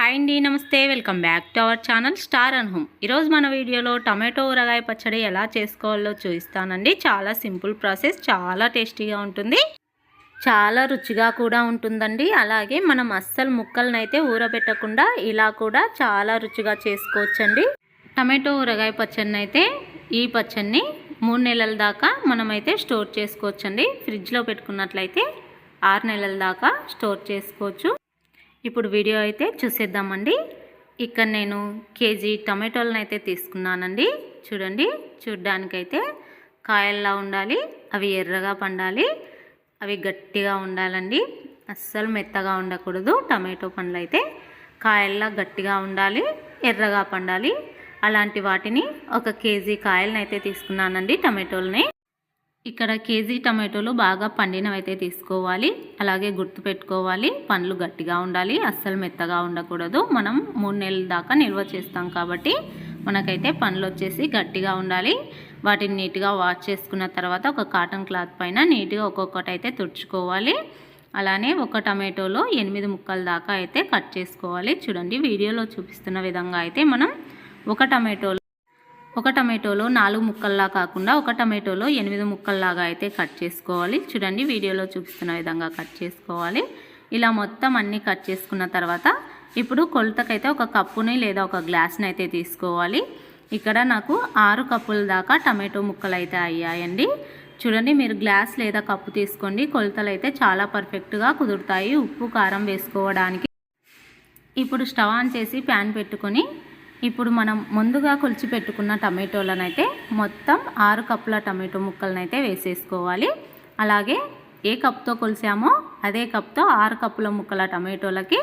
Hi అండి నమస్తే. Welcome back to our channel star and home. ఈరోజు మన వీడియోలో టమాటో ఊరగాయ పచ్చడి ఎలా చేసుకోవాలో చూపిస్తానండి. చాలా సింపుల్ ప్రాసెస్ చాలా టేస్టీగా ఉంటుంది. చాలా రుచిగా కూడా ఉంటుందండి. అలాగే మనం అస్సలు ముక్కలనైతే అయితే ఊరబెట్టకుండా ఇలా కూడా చాలా రుచిగా చేసుకోవచ్చండి. టమాటో ఊరగాయ పచ్చడిని అయితే ఈ పచ్చడిని మూడు నెలల దాకా మనమైతే స్టోర్ చేసుకోవచ్చండి. ఫ్రిడ్జ్లో పెట్టుకున్నట్లయితే ఆరు నెలల దాకా స్టోర్ చేసుకోవచ్చు. ఇప్పుడు వీడియో అయితే చూసేద్దామండి. ఇక్కడ నేను కేజీ టమాటోలను అయితే తీసుకున్నానండి. చూడండి చూడ్డానికైతే కాయల్లా ఉండాలి అవి ఎర్రగా పండాలి అవి గట్టిగా ఉండాలండి. అస్సలు మెత్తగా ఉండకూడదు టమాటో పండ్లు అయితే కాయల్లా గట్టిగా ఉండాలి ఎర్రగా పండాలి. అలాంటి వాటిని ఒక కేజీ కాయలను అయితే తీసుకున్నానండి టమాటోలని. ఇక్కడ కేజీ టమాటోలు బాగా పండినవైతే తీసుకోవాలి. అలాగే గుర్తుపెట్టుకోవాలి పండ్లు గట్టిగా ఉండాలి అస్సలు మెత్తగా ఉండకూడదు. మనం మూడు నెలల దాకా నిల్వ చేస్తాం కాబట్టి మనకైతే పండ్లు వచ్చేసి గట్టిగా ఉండాలి. వాటిని నీట్గా వాష్ చేసుకున్న తర్వాత ఒక కాటన్ క్లాత్ పైన నీట్గా ఒక్కొక్కటి అయితే తుడుచుకోవాలి. అలానే ఒక టమాటోలో ఎనిమిది ముక్కల దాకా అయితే కట్ చేసుకోవాలి. చూడండి వీడియోలో చూపిస్తున్న విధంగా అయితే మనం ఒక టమాటోలో ఒక టమాటోలో నాలుగు ముక్కల్లా కాకుండా ఒక టమాటోలో ఎనిమిది ముక్కల్లాగా అయితే కట్ చేసుకోవాలి. చూడండి వీడియోలో చూపిస్తున్న విధంగా కట్ చేసుకోవాలి. ఇలా మొత్తం అన్నీ కట్ చేసుకున్న తర్వాత ఇప్పుడు కొలతకైతే ఒక కప్పుని లేదా ఒక గ్లాస్ని అయితే తీసుకోవాలి. ఇక్కడ నాకు ఆరు కప్పుల దాకా టమాటో ముక్కలు అయితే అయ్యాయండి. చూడండి మీరు గ్లాస్ లేదా కప్పు తీసుకోండి. కొలతలు అయితే చాలా పర్ఫెక్ట్గా కుదురుతాయి. ఉప్పు కారం వేసుకోవడానికి. ఇప్పుడు స్టవ్ ఆన్ చేసి ప్యాన్ పెట్టుకొని ఇప్పుడు మనం ముందుగా కొలిచి పెట్టుకున్న టమాటోలను అయితే మొత్తం ఆరు కప్పుల టమాటో ముక్కలను అయితే వేసేసుకోవాలి. అలాగే ఏ కప్తో కొలిసామో అదే కప్తో ఆరు కప్పుల ముక్కల టమాటోలకి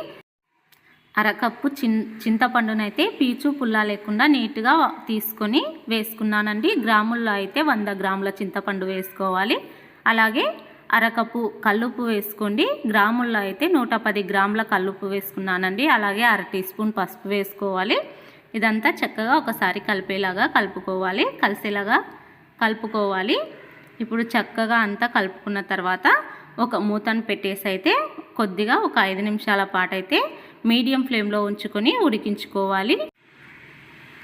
అరకప్పు చిన్ చింతపండునైతే పీచు పుల్ల లేకుండా నీట్గా తీసుకొని వేసుకున్నానండి. గ్రాముల్లో అయితే వంద గ్రాముల చింతపండు వేసుకోవాలి. అలాగే అరకప్పు కల్లుప్పు వేసుకోండి. గ్రాముల్లో అయితే నూట పది గ్రాముల కల్లుప్పు వేసుకున్నానండి. అలాగే అర టీ స్పూన్ పసుపు వేసుకోవాలి. ఇదంతా చక్కగా ఒకసారి కలిపేలాగా కలుపుకోవాలి. కలిసేలాగా కలుపుకోవాలి. ఇప్పుడు చక్కగా అంతా కలుపుకున్న తర్వాత ఒక మూతను పెట్టేసి అయితే కొద్దిగా ఒక ఐదు నిమిషాల పాటు అయితే మీడియం ఫ్లేమ్లో ఉంచుకొని ఉడికించుకోవాలి.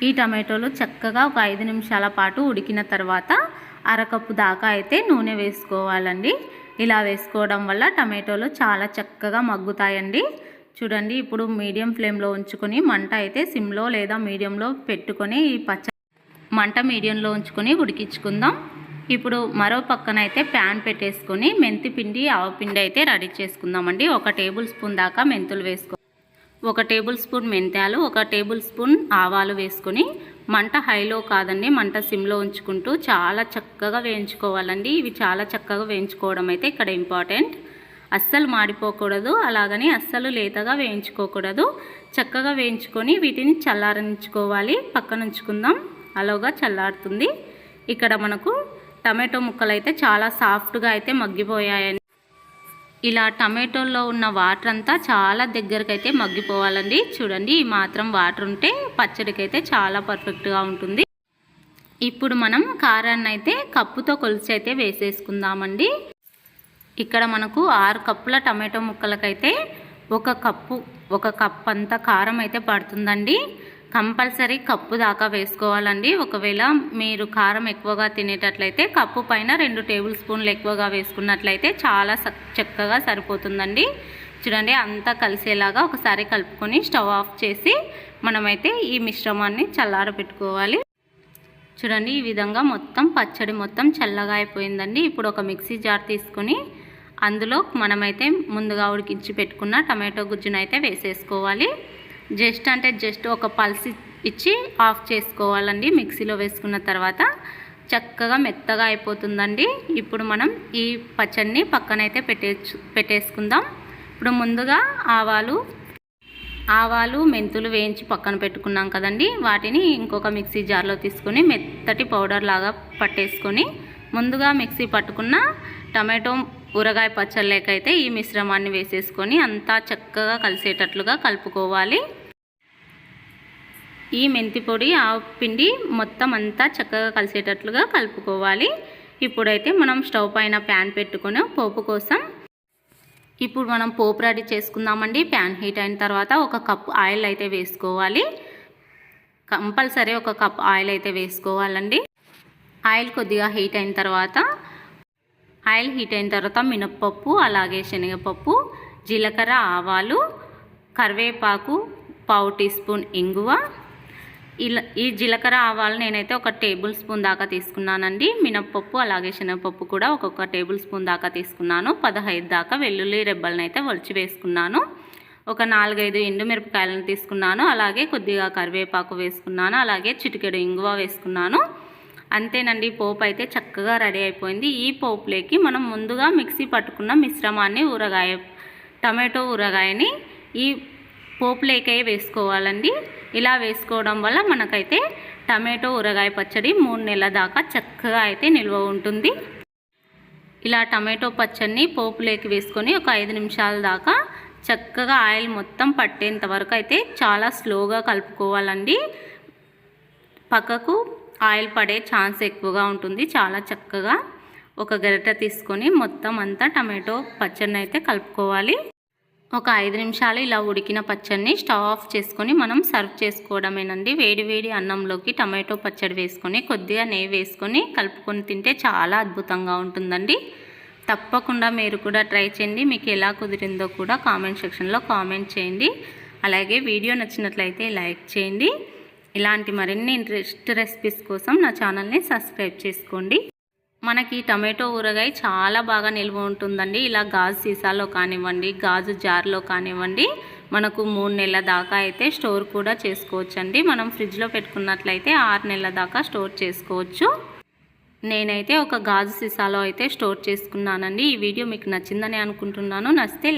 ఈ టమాటోలు చక్కగా ఒక ఐదు నిమిషాల పాటు ఉడికిన తర్వాత అరకప్పు దాకా అయితే నూనె వేసుకోవాలండి. ఇలా వేసుకోవడం వల్ల టమాటోలు చాలా చక్కగా మగ్గుతాయండి. చూడండి ఇప్పుడు మీడియం ఫ్లేమ్లో ఉంచుకొని మంట అయితే సిమ్లో లేదా మీడియంలో పెట్టుకొని ఈ పచ్చ మంట మీడియంలో ఉంచుకొని ఉడికించుకుందాం. ఇప్పుడు మరో పక్కన అయితే ప్యాన్ పెట్టేసుకొని మెంతి పిండి ఆవపిండి అయితే రెడీ చేసుకుందామండి. ఒక టేబుల్ స్పూన్ దాకా మెంతులు వేసుకో ఒక టేబుల్ స్పూన్ మెంతాలు ఒక టేబుల్ స్పూన్ ఆవాలు వేసుకొని మంట హైలో కాదండి మంట సిమ్లో ఉంచుకుంటూ చాలా చక్కగా వేయించుకోవాలండి. ఇవి చాలా చక్కగా వేయించుకోవడం అయితే ఇక్కడ ఇంపార్టెంట్. అస్సలు మాడిపోకూడదు అలాగని అస్సలు లేతగా వేయించుకోకూడదు. చక్కగా వేయించుకొని వీటిని చల్లారించుకోవాలి పక్కనుంచుకుందాం అలాగా చల్లారుతుంది. ఇక్కడ మనకు టమాటో ముక్కలు అయితే చాలా సాఫ్ట్గా అయితే మగ్గిపోయాయని ఇలా టమాటోల్లో ఉన్న వాటర్ అంతా చాలా దగ్గరకు అయితే మగ్గిపోవాలండి. చూడండి ఈ మాత్రం వాటర్ ఉంటే పచ్చడికైతే చాలా పర్ఫెక్ట్గా ఉంటుంది. ఇప్పుడు మనం కారాన్ని అయితే కప్పుతో కొలిచి అయితే వేసేసుకుందామండి. ఇక్కడ మనకు ఆరు కప్పుల టమాటో ముక్కలకైతే ఒక కప్పు ఒక కప్ అంత కారం అయితే పడుతుందండి. కంపల్సరీ కప్పు దాకా వేసుకోవాలండి. ఒకవేళ మీరు కారం ఎక్కువగా తినేటట్లయితే కప్పు పైన రెండు టేబుల్ స్పూన్లు ఎక్కువగా వేసుకున్నట్లయితే చాలా చక్కగా సరిపోతుందండి. చూడండి అంతా కలిసేలాగా ఒకసారి కలుపుకొని స్టవ్ ఆఫ్ చేసి మనమైతే ఈ మిశ్రమాన్ని చల్లార పెట్టుకోవాలి చూడండి ఈ విధంగా మొత్తం పచ్చడి మొత్తం చల్లగా అయిపోయిందండి. ఇప్పుడు ఒక మిక్సీ జార్ తీసుకొని అందులో మనమైతే ముందుగా ఉడికించి పెట్టుకున్న టమాటో గుజ్జును అయితే వేసేసుకోవాలి. జస్ట్ అంటే జస్ట్ ఒక పల్స్ ఇచ్చి ఆఫ్ చేసుకోవాలండి. మిక్సీలో వేసుకున్న తర్వాత చక్కగా మెత్తగా అయిపోతుందండి. ఇప్పుడు మనం ఈ పచ్చడిని పక్కనైతే పెట్టే పెట్టేసుకుందాం. ఇప్పుడు ముందుగా ఆవాలు ఆవాలు మెంతులు వేయించి పక్కన పెట్టుకున్నాం కదండి. వాటిని ఇంకొక మిక్సీ జార్లో తీసుకొని మెత్తటి పౌడర్ లాగా పట్టేసుకొని ముందుగా మిక్సీ పట్టుకున్న టమాటో ఊరగాయ పచ్చళ్ళకైతే ఈ మిశ్రమాన్ని వేసేసుకొని అంతా చక్కగా కలిసేటట్లుగా కలుపుకోవాలి. ఈ మెంతి పొడి ఆ పిండి మొత్తం అంతా చక్కగా కలిసేటట్లుగా కలుపుకోవాలి. ఇప్పుడైతే మనం స్టవ్ పైన ప్యాన్ పెట్టుకొని పోపు కోసం ఇప్పుడు మనం పోపు రెడీ చేసుకుందామండి. ప్యాన్ హీట్ అయిన తర్వాత ఒక కప్ ఆయిల్ అయితే వేసుకోవాలి. కంపల్సరీ ఒక కప్ ఆయిల్ అయితే వేసుకోవాలండి. ఆయిల్ కొద్దిగా హీట్ అయిన తర్వాత ఆయిల్ హీట్ అయిన తర్వాత మినప్పప్పు అలాగే శనగపప్పు జీలకర్ర ఆవాలు కరివేపాకు పావు టీ స్పూన్ ఇంగువ. ఇలా ఈ జీలకర్ర ఆవాలు నేనైతే ఒక టేబుల్ స్పూన్ దాకా తీసుకున్నానండి. మినప్పప్పు అలాగే శనగపప్పు కూడా ఒక్కొక్క టేబుల్ స్పూన్ దాకా తీసుకున్నాను. పదహైదు దాకా వెల్లుల్లి రెబ్బలనైతే వలిచి ఒలిచి వేసుకున్నాను. ఒక నాలుగైదు ఎండుమిరపకాయలను తీసుకున్నాను. అలాగే కొద్దిగా కరివేపాకు వేసుకున్నాను. అలాగే చిటికెడు ఇంగువ వేసుకున్నాను. అంతేనండి పోపు అయితే చక్కగా రెడీ అయిపోయింది. ఈ పోపులోకి మనం ముందుగా మిక్సీ పట్టుకున్న మిశ్రమాన్ని ఊరగాయ టమాటో ఊరగాయని ఈ పోపులేకే వేసుకోవాలండి. ఇలా వేసుకోవడం వల్ల మనకైతే టమాటో ఊరగాయ పచ్చడి మూడు నెలల దాకా చక్కగా అయితే నిల్వ ఉంటుంది. ఇలా టమాటో పచ్చడిని పోపులోకి వేసుకొని ఒక ఐదు నిమిషాల దాకా చక్కగా ఆయిల్ మొత్తం పట్టేంత వరకు అయితే చాలా స్లోగా కలుపుకోవాలండి. పక్కకు ఆయిల్ పడే ఛాన్స్ ఎక్కువగా ఉంటుంది. చాలా చక్కగా ఒక గరిట తీసుకొని మొత్తం అంతా టమాటో పచ్చడిని అయితే కలుపుకోవాలి. ఒక ఐదు నిమిషాలు ఇలా ఉడికిన పచ్చడిని స్టవ్ ఆఫ్ చేసుకొని మనం సర్వ్ చేసుకోవడమేనండి. వేడి వేడి అన్నంలోకి టమాటో పచ్చడి వేసుకొని కొద్దిగా నెయ్యి వేసుకొని కలుపుకొని తింటే చాలా అద్భుతంగా ఉంటుందండి. తప్పకుండా మీరు కూడా ట్రై చేయండి. మీకు ఎలా కుదిరిందో కూడా కామెంట్ సెక్షన్లో కామెంట్ చేయండి. అలాగే వీడియో నచ్చినట్లయితే లైక్ చేయండి. ఇలాంటి మరిన్ని ఇంట్రెస్ట్ రెసిపీస్ కోసం నా ఛానల్ని సబ్స్క్రైబ్ చేసుకోండి. మనకి టమాటో ఊరగాయ చాలా బాగా నిల్వ ఉంటుందండి. ఇలా గాజు సీసాలో కానివ్వండి గాజు జార్లో కానివ్వండి మనకు మూడు నెలల దాకా అయితే స్టోర్ కూడా చేసుకోవచ్చండి. మనం ఫ్రిడ్జ్లో పెట్టుకున్నట్లయితే ఆరు నెలల దాకా స్టోర్ చేసుకోవచ్చు. నేనైతే ఒక గాజు సీసాలో అయితే స్టోర్ చేసుకున్నానండి. ఈ వీడియో మీకు నచ్చిందని అనుకుంటున్నాను. నచ్చితే